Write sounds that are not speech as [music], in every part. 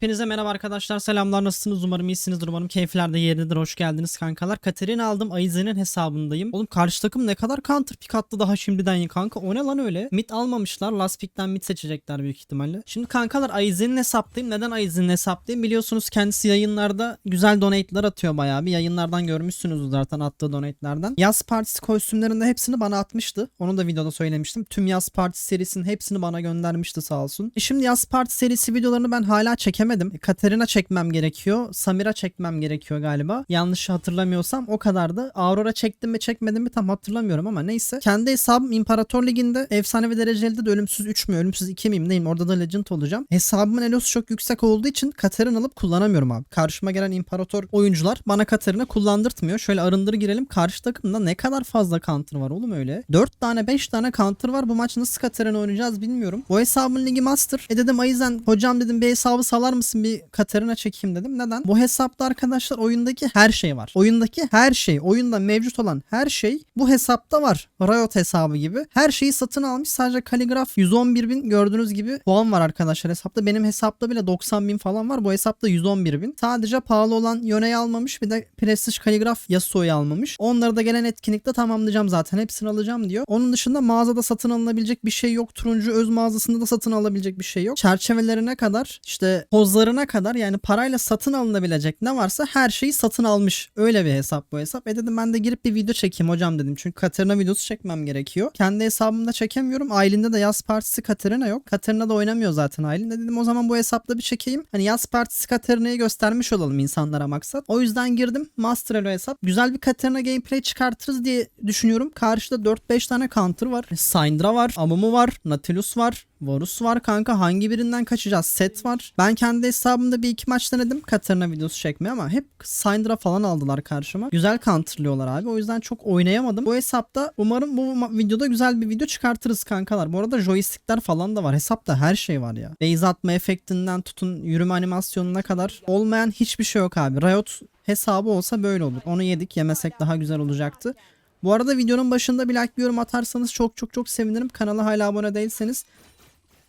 Hepinize merhaba arkadaşlar. Selamlar. Nasılsınız? Umarım iyisinizdir. Umarım keyifler de yerindedir. Hoş geldiniz kankalar. Katerina aldım. Aizen'in hesabındayım. Oğlum karşı takım ne kadar counter pick attı daha şimdiden ya kanka. O ne lan öyle? Mid almamışlar. Last pick'ten mid seçecekler büyük ihtimalle. Şimdi kankalar Aizen'in hesaptayım. Neden Aizen'in hesaptayım? Biliyorsunuz kendisi yayınlarda güzel donate'lar atıyor bayağı bir. Yayınlardan görmüşsünüz zaten attığı donate'lerden. Yaz partisi kostümlerinde hepsini bana atmıştı. Onu da videoda söylemiştim. Tüm yaz partisi serisinin hepsini bana göndermişti sağ olsun. E Şimdi yaz partisi serisi videolarını ben hala çekemedim. Katerina çekmem gerekiyor. Samira çekmem gerekiyor galiba. Yanlış hatırlamıyorsam o kadardı. Aurora çektim mi çekmedim mi tam hatırlamıyorum ama neyse. Kendi hesabım İmparator Ligi'nde efsanevi dereceli de ölümsüz 3 mü ölümsüz 2 miyim neyim orada da legend olacağım. Hesabımın elosu çok yüksek olduğu için Katerina alıp kullanamıyorum abi. Karşıma gelen İmparator oyuncular bana Katerina kullandırtmıyor. Şöyle arındır girelim. Karşı takımda ne kadar fazla counter var oğlum öyle. 4 tane 5 tane counter var. Bu maç nasıl Katerina oynayacağız bilmiyorum. Bu hesabın ligi master. E dedim o hocam dedim bir hesabı salar mısın bir Katerina çekeyim dedim. Neden? Bu hesapta arkadaşlar oyundaki her şey var. Oyundaki her şey, oyunda mevcut olan her şey bu hesapta var. Riot hesabı gibi. Her şeyi satın almış. Sadece kaligraf 111 bin gördüğünüz gibi puan var arkadaşlar hesapta. Benim hesapta bile 90 bin falan var. Bu hesapta 111 bin. Sadece pahalı olan Yone'yi almamış. Bir de Prestige Kaligraf Yasuo'yu almamış. Onları da gelen etkinlikte tamamlayacağım zaten. Hepsini alacağım diyor. Onun dışında mağazada satın alınabilecek bir şey yok. Turuncu öz mağazasında da satın alabilecek bir şey yok. Çerçevelerine kadar işte pozlarına kadar yani parayla satın alınabilecek ne varsa her şeyi satın almış. Öyle bir hesap bu hesap. E dedim ben de girip bir video çekeyim hocam dedim. Çünkü Katerina videosu çekmem gerekiyor. Kendi hesabımda çekemiyorum. Aylin'de de yaz partisi Katerina yok. Katerina da oynamıyor zaten Aylin. De dedim o zaman bu hesapta bir çekeyim. Hani yaz partisi Katerina'yı göstermiş olalım insanlara maksat. O yüzden girdim. Master Elo hesap. Güzel bir Katerina gameplay çıkartırız diye düşünüyorum. Karşıda 4-5 tane counter var. Syndra var. Amumu var. Nautilus var. Varus var kanka hangi birinden kaçacağız? Set var. Ben kendi hesabımda bir iki maç denedim Katarina videosu çekmeye ama hep Syndra falan aldılar karşıma. Güzel counterlıyorlar abi. O yüzden çok oynayamadım. Bu hesapta umarım bu videoda güzel bir video çıkartırız kankalar. Bu arada joystickler falan da var. Hesapta her şey var ya. Base atma efektinden tutun yürüme animasyonuna kadar olmayan hiçbir şey yok abi. Riot hesabı olsa böyle olur. Onu yedik yemesek daha güzel olacaktı. Bu arada videonun başında bir like bir yorum atarsanız çok çok çok sevinirim. Kanala hala abone değilseniz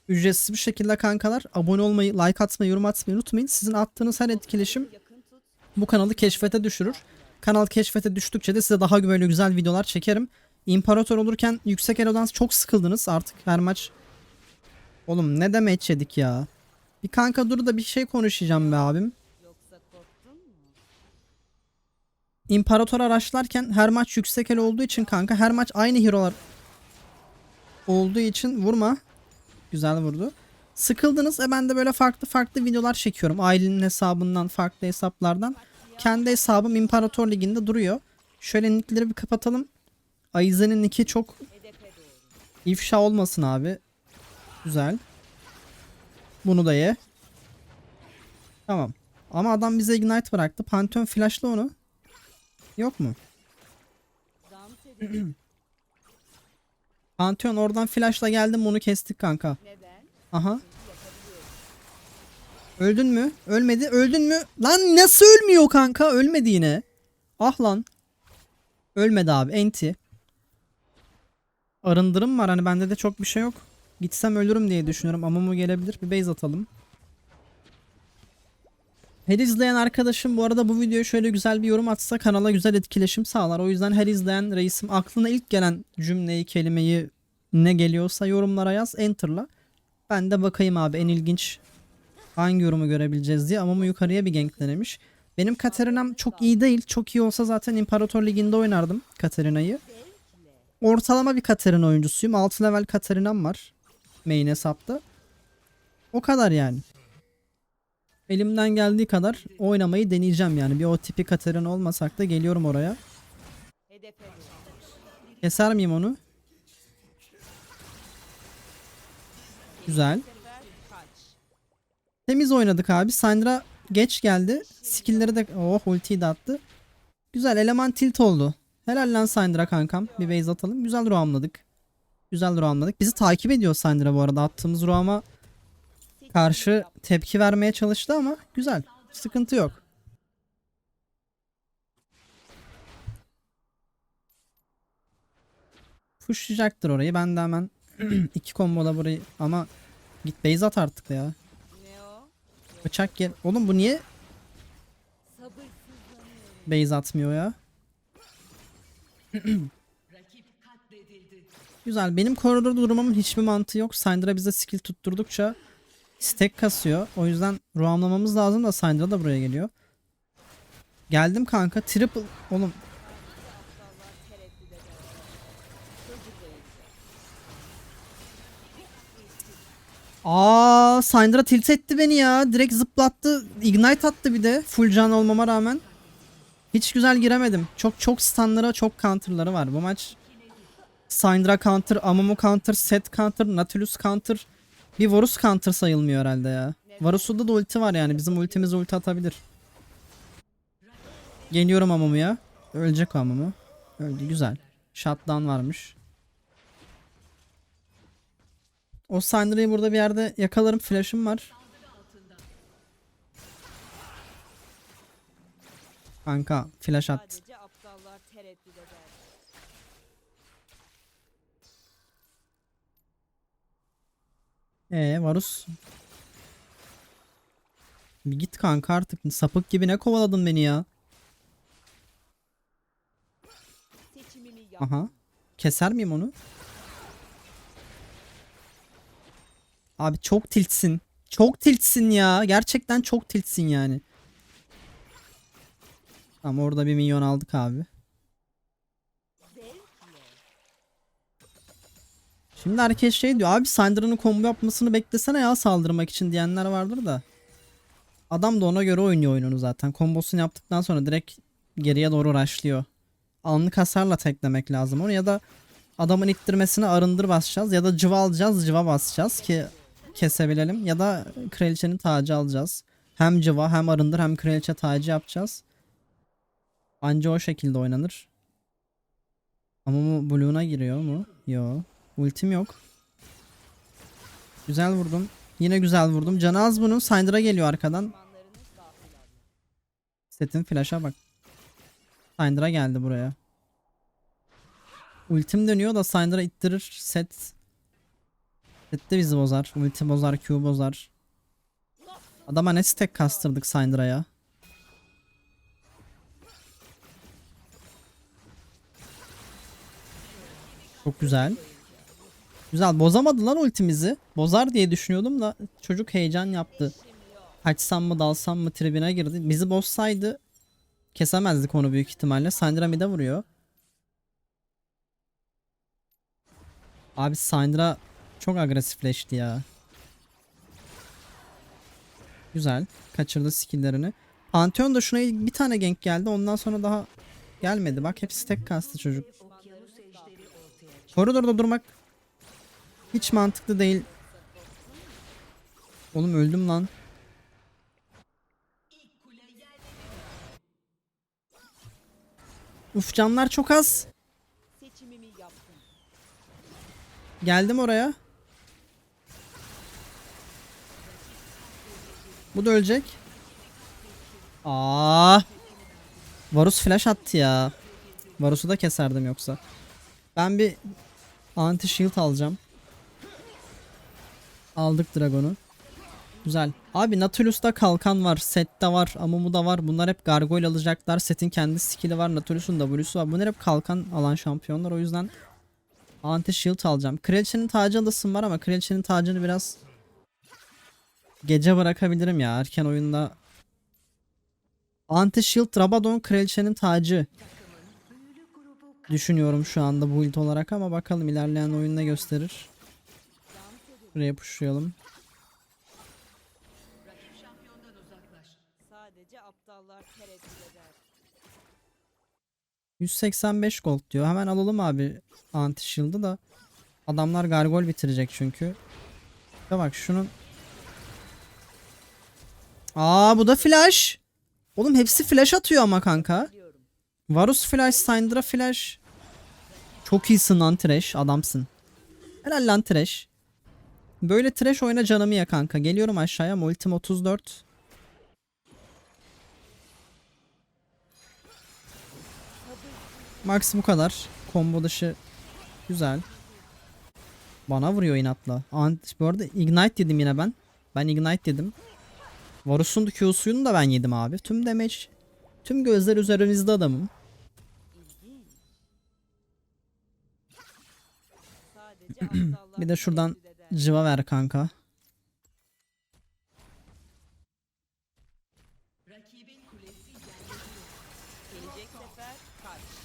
ücretsiz bir şekilde kankalar abone olmayı, like atmayı, yorum atmayı unutmayın. Sizin attığınız her etkileşim bu kanalı keşfete düşürür. Kanal keşfete düştükçe de size daha böyle güzel videolar çekerim. İmparator olurken yüksek elodan çok sıkıldınız artık her maç. Oğlum ne demek yedik ya. Bir kanka dur da bir şey konuşacağım be abim. İmparator araçlarken her maç yüksek elo olduğu için kanka her maç aynı hero'lar olduğu için vurma. Güzel vurdu. Sıkıldınız e ben de böyle farklı farklı videolar çekiyorum. Ailenin hesabından farklı hesaplardan. Kendi hesabım İmparator Ligi'nde duruyor. Şöyle nickleri bir kapatalım. Aizen'in nicki çok ifşa olmasın abi. Güzel. Bunu da ye. Tamam. Ama adam bize ignite bıraktı. Pantheon flashla onu. Yok mu? [clears throat] Pantheon oradan flashla geldim bunu kestik kanka. Aha. Öldün mü? Ölmedi. Öldün mü? Lan nasıl ölmüyor kanka? Ölmedi yine. Ah lan. Ölmedi abi. Enti. Arındırım var. Hani bende de çok bir şey yok. Gitsem ölürüm diye düşünüyorum. Ama mu gelebilir. Bir base atalım. Her izleyen arkadaşım bu arada bu videoya şöyle güzel bir yorum atsa kanala güzel etkileşim sağlar. O yüzden her izleyen reisim aklına ilk gelen cümleyi, kelimeyi ne geliyorsa yorumlara yaz. Enter'la. Ben de bakayım abi en ilginç hangi yorumu görebileceğiz diye ama yukarıya bir gank. Benim Katarina'm çok iyi değil. Çok iyi olsa zaten İmparator Ligi'nde oynardım Katarina'yı. Ortalama bir Katarina oyuncusuyum. 6 level Katarina'm var. Main hesapta. O kadar yani. Elimden geldiği kadar oynamayı deneyeceğim yani. Bir o tipi Katarina olmasak da geliyorum oraya. Keser miyim onu? Güzel. Temiz oynadık abi. Syndra geç geldi. Skill'leri de oh ultiyi de attı. Güzel eleman tilt oldu. Helal lan Syndra kankam. Bir base atalım. Güzel roamladık. Güzel roamladık. Bizi takip ediyor Syndra bu arada. Attığımız roama karşı tepki vermeye çalıştı ama güzel. Sıkıntı yok. Pushlayacaktır orayı. Ben de hemen [clears throat] iki kombola burayı ama git base at artık ya. Bıçak gel. Oğlum bu niye base atmıyor ya? [clears throat] Güzel. Benim koridorda durmamın hiçbir mantığı yok. Syndra bize skill tutturdukça stack kasıyor. O yüzden ruhamlamamız lazım da Syndra da buraya geliyor. Geldim kanka. Triple. Oğlum Aa, Syndra tilt etti beni ya. Direkt zıplattı. Ignite attı bir de. Full can olmama rağmen. Hiç güzel giremedim. Çok çok stunlara, çok counter'ları var. Bu maç Syndra counter, Amumu counter, Set counter, Nautilus counter. Bir Varus counter sayılmıyor herhalde ya. Varus'unda da ulti var yani. Bizim ultimiz ulti atabilir. Geliyorum Amumu'ya. Ölecek Amumu. Öldü güzel. Shutdown varmış. O Syndra'yı burada bir yerde yakalarım. Flash'ım var. Kanka flash at. Ee Varus. Bir git kanka artık. Sapık gibi ne kovaladın beni ya. Aha. Keser miyim onu? Abi çok tiltsin. Çok tiltsin ya. Gerçekten çok tiltsin yani. Tamam orada bir milyon aldık abi. Şimdi herkes şey diyor abi Syndra'nın combo yapmasını beklesene ya saldırmak için diyenler vardır da. Adam da ona göre oynuyor oyununu zaten. Kombosunu yaptıktan sonra direkt geriye doğru rushlıyor. Anlık hasarla teklemek lazım onu ya da adamın ittirmesine arındır basacağız ya da cıva alacağız cıva basacağız ki kesebilelim ya da kraliçenin tacı alacağız. Hem cıva hem arındır hem kraliçe tacı yapacağız. Anca o şekilde oynanır. Ama bu Blue'una giriyor mu? Yo. Ultim yok. Güzel vurdum. Yine güzel vurdum. Canı az bunun. Syndra geliyor arkadan. Set'in flash'a bak. Syndra geldi buraya. Ultim dönüyor da Syndra ittirir. Set. Set de bizi bozar. Ulti bozar, Q bozar. Adama ne stack kastırdık Syndra'ya. Çok güzel. Güzel bozamadı lan ultimizi. Bozar diye düşünüyordum da çocuk heyecan yaptı. Kaçsam mı dalsam mı tribine girdi. Bizi bozsaydı kesemezdik onu büyük ihtimalle. Syndra mid'e vuruyor. Abi Syndra çok agresifleşti ya. Güzel. Kaçırdı skilllerini. Pantheon da şuna bir tane gank geldi. Ondan sonra daha gelmedi. Bak hepsi tek kastı çocuk. Koridorda durmak hiç mantıklı değil. Oğlum öldüm lan. Uf canlar çok az. Geldim oraya. Bu da ölecek. Aa. Varus flash attı ya. Varus'u da keserdim yoksa. Ben bir anti shield alacağım. Aldık Dragon'u. Güzel. Abi Nautilus'ta kalkan var. Set'te var. Amumu'da var. Bunlar hep gargoyle alacaklar. Set'in kendi skill'i var. Nautilus'un W'su var. Bunlar hep kalkan alan şampiyonlar. O yüzden Anti shield alacağım. Kraliçenin tacı alasım var ama kraliçenin tacını biraz gece bırakabilirim ya erken oyunda. Anti shield Rabadon kraliçenin tacı. Düşünüyorum şu anda build olarak ama bakalım ilerleyen oyun ne gösterir. Buraya pushlayalım. Sadece aptallar tereddüt eder. 185 gold diyor. Hemen alalım abi anti shield'ı da. Adamlar gargol bitirecek çünkü. Ya bak şunun. Aa bu da flash. Oğlum hepsi flash atıyor ama kanka. Varus flash, Syndra flash. Çok iyisin lan Trash. Adamsın. Helal lan Trash. Böyle Trash oyna canımı ya kanka. Geliyorum aşağıya. Ultim 34. Max bu kadar. Combo dışı güzel. Bana vuruyor inatla. Ant bu arada Ignite dedim yine ben. Ben Ignite dedim. Varus'un Q'suyunu da ben yedim abi. Tüm damage, tüm gözler üzerimizde adamım. [clears throat] Bir de şuradan. Cıva ver kanka.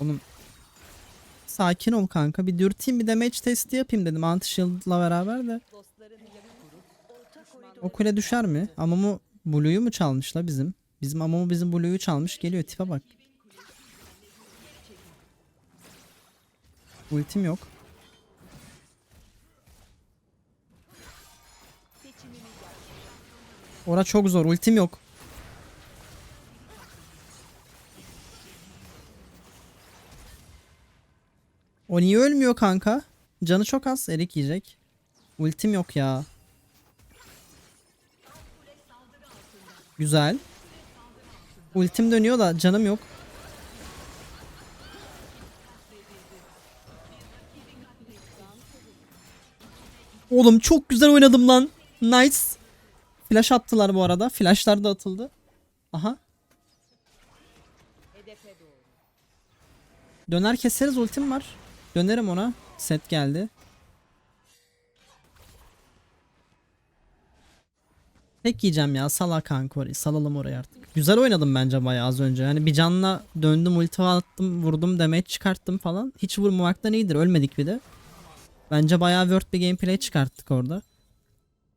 Oğlum sakin ol kanka. Bir dürteyim bir damage testi yapayım dedim anti shield'la beraber de. O kule düşer mi? Amumu Blue'yu mu çalmış la bizim? Bizim Amumu bizim Blue'yu çalmış. Geliyor tipe bak. Ultim yok. Ora çok zor. Ultim yok. O niye ölmüyor kanka? Canı çok az. Erik yiyecek. Ultim yok ya. Güzel. Ultim dönüyor da canım yok. Oğlum çok güzel oynadım lan. Nice. Flash attılar bu arada. Flashlar da atıldı. Aha. Döner keseriz ultim var. Dönerim ona. Set geldi. Tek yiyeceğim ya. Sala kanka orayı. Salalım orayı artık. Güzel oynadım bence bayağı az önce. Hani bir canla döndüm ulti attım vurdum damage çıkarttım falan. Hiç vurmamaktan iyidir. Ölmedik bir de. Bence bayağı worth bir gameplay çıkarttık orada.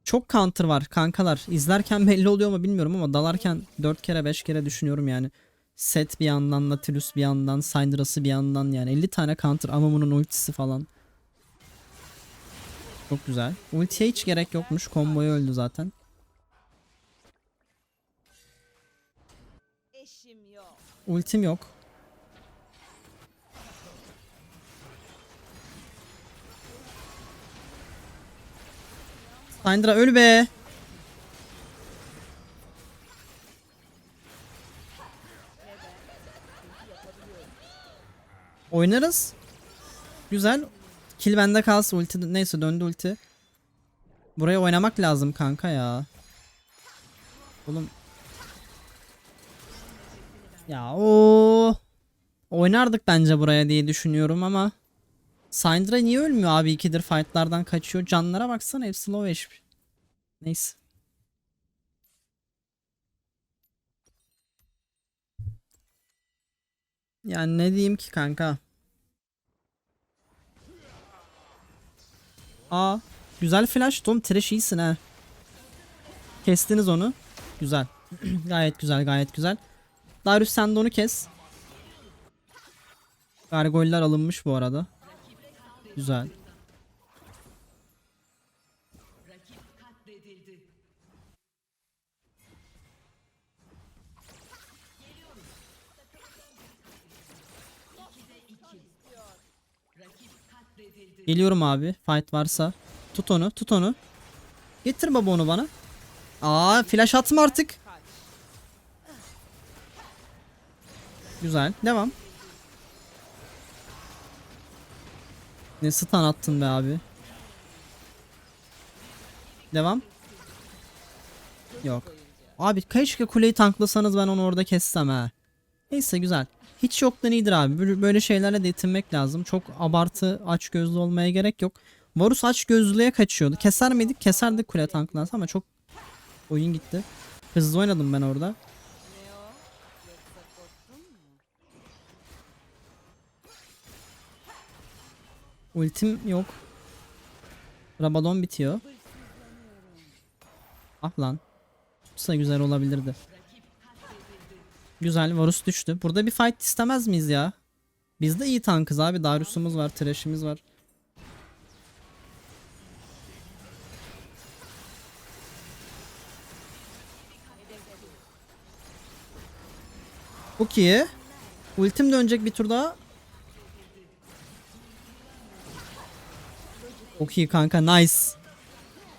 Çok counter var kankalar. İzlerken belli oluyor mu bilmiyorum ama dalarken 4 kere 5 kere düşünüyorum yani. Set bir yandan, Nautilus bir yandan, Syndra'sı bir yandan yani 50 tane counter Amumu'nun ultisi falan. Çok güzel. Ultiye hiç gerek yokmuş. Komboyu öldü zaten. Ultim yok. Syndra öl be. Oynarız. Güzel. Kill bende kalsın ulti neyse döndü ulti. Buraya oynamak lazım kanka ya. Oğlum. Ya o oynardık bence buraya diye düşünüyorum ama Syndra niye ölmüyor abi ikidir fightlardan kaçıyor. Canlara baksana hepsi low HP. Neyse. Yani ne diyeyim ki kanka? Aa, güzel flash. Tom trash iyisin ha. Kestiniz onu. Güzel. [clears throat] gayet güzel, gayet güzel. Darius sen de onu kes. Gargoyle'ler alınmış bu arada. Güzel. Geliyorum abi. Fight varsa. Tut onu, tut onu. Getir baba onu bana. Aa, flash atma artık. Güzel. Devam. Ne stun attın be abi. Devam. Yok. Abi keşke kuleyi tanklasanız ben onu orada kessem ha. Neyse güzel. Hiç yoktan iyidir abi. Böyle- şeylerle de yetinmek lazım. Çok abartı aç gözlü olmaya gerek yok. Varus aç gözlüğe kaçıyordu. Keser miydik? Keserdik kule tanklansa ama çok oyun gitti. Hızlı oynadım ben orada. Ultim yok. Rabadon bitiyor. Ah lan. Tutsa güzel olabilirdi. Güzel Varus düştü. Burada bir fight istemez miyiz ya? Biz de iyi tankız abi. Darius'umuz var, Thresh'imiz var. Çok. Ultim dönecek bir tur daha. Çok iyi kanka nice.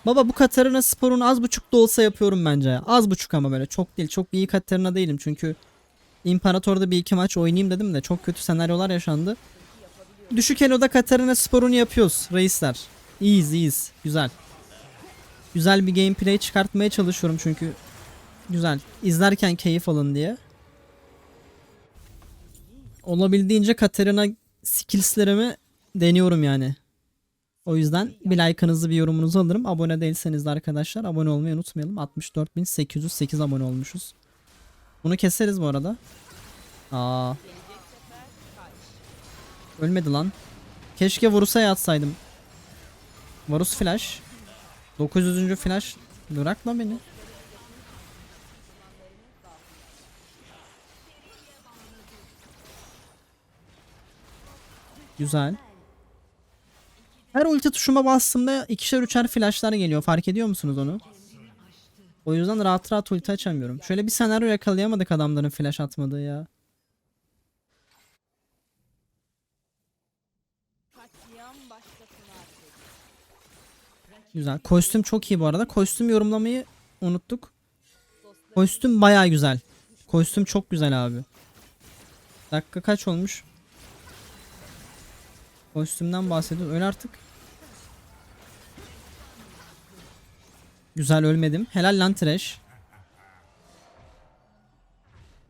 Baba bu Katarina sporunu az buçuk da olsa yapıyorum bence. Az buçuk ama böyle çok değil. Çok iyi Katarina değilim çünkü İmparator'da bir iki maç oynayayım dedim de çok kötü senaryolar yaşandı. Düşük Elo'da Katarina sporunu yapıyoruz reisler. İyiyiz iyiyiz. Güzel. Güzel bir gameplay çıkartmaya çalışıyorum çünkü Güzel. İzlerken keyif alın diye. Olabildiğince Katarina skillslerimi deniyorum yani. O yüzden bir like'ınızı bir yorumunuzu alırım. Abone değilseniz de arkadaşlar abone olmayı unutmayalım. 64.808 abone olmuşuz. Bunu keseriz bu arada. Aa. Ölmedi lan. Keşke Varus'a yatsaydım. Varus flash. 900. flash. Bırak lan beni. Güzel. Her ulti tuşuma bastığımda ikişer üçer flashlar geliyor. Fark ediyor musunuz onu? O yüzden rahat rahat ulti açamıyorum. Şöyle bir senaryo yakalayamadık adamların flash atmadığı ya. Güzel. Kostüm çok iyi bu arada. Kostüm yorumlamayı unuttuk. Kostüm baya güzel. Kostüm çok güzel abi. Dakika kaç olmuş? Kostümden bahsediyoruz. Öl artık. Güzel ölmedim. Helal lan trash.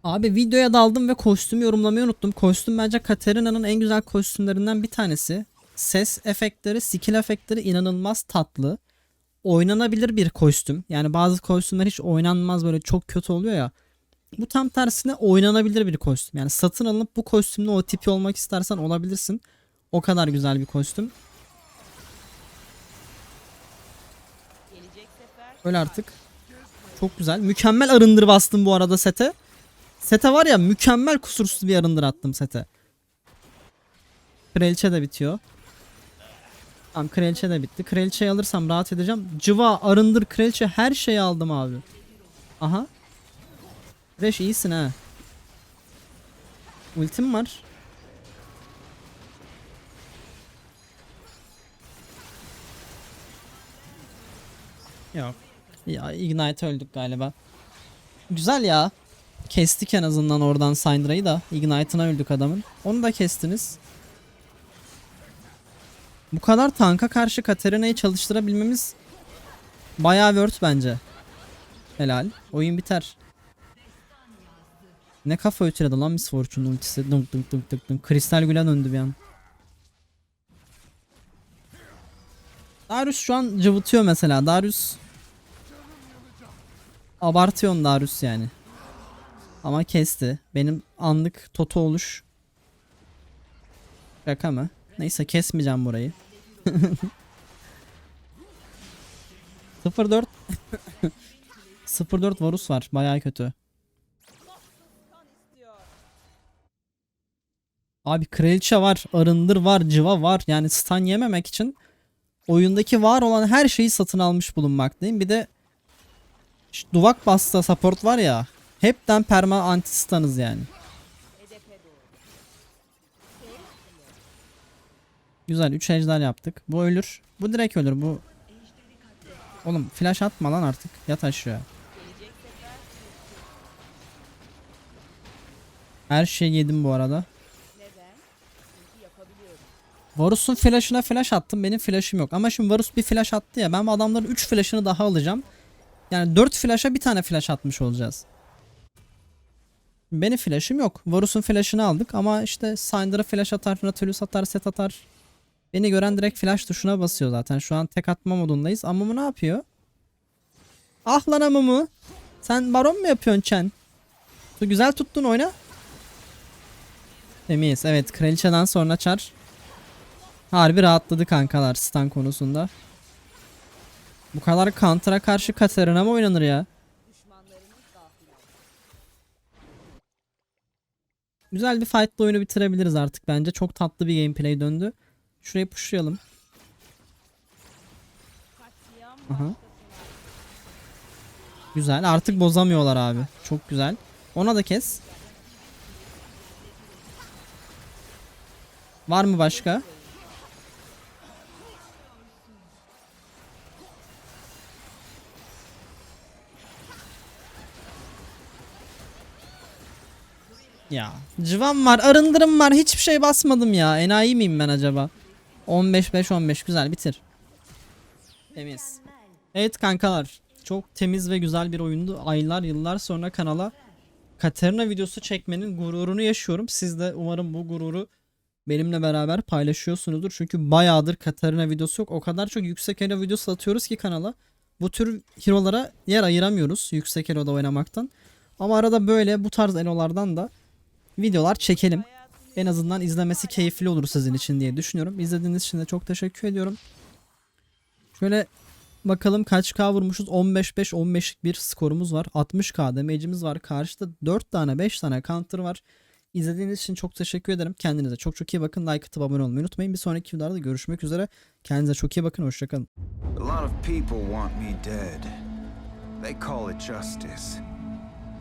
Abi videoya daldım ve kostümü yorumlamayı unuttum. Kostüm bence Katarina'nın en güzel kostümlerinden bir tanesi. Ses efektleri, skill efektleri inanılmaz tatlı. Oynanabilir bir kostüm. Yani bazı kostümler hiç oynanmaz böyle çok kötü oluyor ya. Bu tam tersine oynanabilir bir kostüm. Yani satın alınıp bu kostümle o tipi olmak istersen olabilirsin. O kadar güzel bir kostüm. Öyle artık. Çok güzel. Mükemmel arındır bastım bu arada sete. Sete var ya mükemmel kusursuz bir arındır attım sete. Kraliçe de bitiyor. Tamam kraliçe de bitti. Kraliçeyi alırsam rahat edeceğim. Cıva, arındır, kraliçe her şeyi aldım abi. Aha. Fresh iyisin ha. Ultim var. Yok. Ya Ignite öldük galiba. Güzel ya. Kestik en azından oradan Syndra'yı da. Ignite'ına öldük adamın. Onu da kestiniz. Bu kadar tanka karşı Katarina'yı çalıştırabilmemiz bayağı worth bence. Helal. Oyun biter. Ne kafa ötüredi lan Miss Fortune ultisi. Dunk dunk dunk dunk dunk. Kristal gülen döndü bir an. Darius şu an cıvıtıyor mesela. Darius Abartıyorsun Darius yani. Ama kesti. Benim anlık toto oluş. Şaka mı? Neyse kesmeyeceğim burayı. [laughs] 04 04 [laughs] Varus var. Bayağı kötü. Abi kraliçe var, arındır var, cıva var. Yani stun yememek için oyundaki var olan her şeyi satın almış bulunmaktayım. Bir de şu duvak basta support var ya. Hepten perma anti stun'ız yani. Güzel 3 ejder yaptık. Bu ölür. Bu direkt ölür. Bu Oğlum flash atma lan artık. Yat aşağı. Her şeyi yedim bu arada. Varus'un flash'ına flash attım. Benim flash'ım yok. Ama şimdi Varus bir flash attı ya. Ben adamların 3 flash'ını daha alacağım. Yani 4 flash'a bir tane flash atmış olacağız. Benim flash'ım yok. Varus'un flash'ını aldık ama işte Syndra'a flash atar, Nautilus atar, set atar. Beni gören direkt flash tuşuna basıyor zaten. Şu an tek atma modundayız. Amumu ne yapıyor? Ah lan Amumu. Sen baron mu yapıyorsun Chen? Güzel tuttun oyna. Temiz. Evet kraliçeden sonra çar. Harbi rahatladı kankalar stun konusunda. Bu kadar counter'a karşı Katarina mı oynanır ya? Güzel bir fight'la oyunu bitirebiliriz artık bence. Çok tatlı bir gameplay döndü. Şurayı pushlayalım. Aha. Güzel. Artık bozamıyorlar abi. Çok güzel. Ona da kes. Var mı başka? Ya cıvam var, arındırım var. Hiçbir şey basmadım ya. Enayi miyim ben acaba? 15 5 15 güzel bitir. Temiz. Evet kankalar. Çok temiz ve güzel bir oyundu. Aylar yıllar sonra kanala Katerina videosu çekmenin gururunu yaşıyorum. Siz de umarım bu gururu benimle beraber paylaşıyorsunuzdur. Çünkü bayağıdır Katarina videosu yok. O kadar çok yüksek elo videosu atıyoruz ki kanala. Bu tür hero'lara yer ayıramıyoruz yüksek elo'da oynamaktan. Ama arada böyle bu tarz elo'lardan da videolar çekelim. En azından izlemesi keyifli olur sizin için diye düşünüyorum. İzlediğiniz için de çok teşekkür ediyorum. Şöyle bakalım kaç K vurmuşuz. 15-5 15'lik bir skorumuz var. 60K damage'imiz var. Karşıda 4 tane 5 tane counter var. İzlediğiniz için çok teşekkür ederim. Kendinize çok çok iyi bakın. Like atıp abone olmayı unutmayın. Bir sonraki videolarda görüşmek üzere. Kendinize çok iyi bakın. Hoşçakalın. A lot of people want me dead. They call it justice.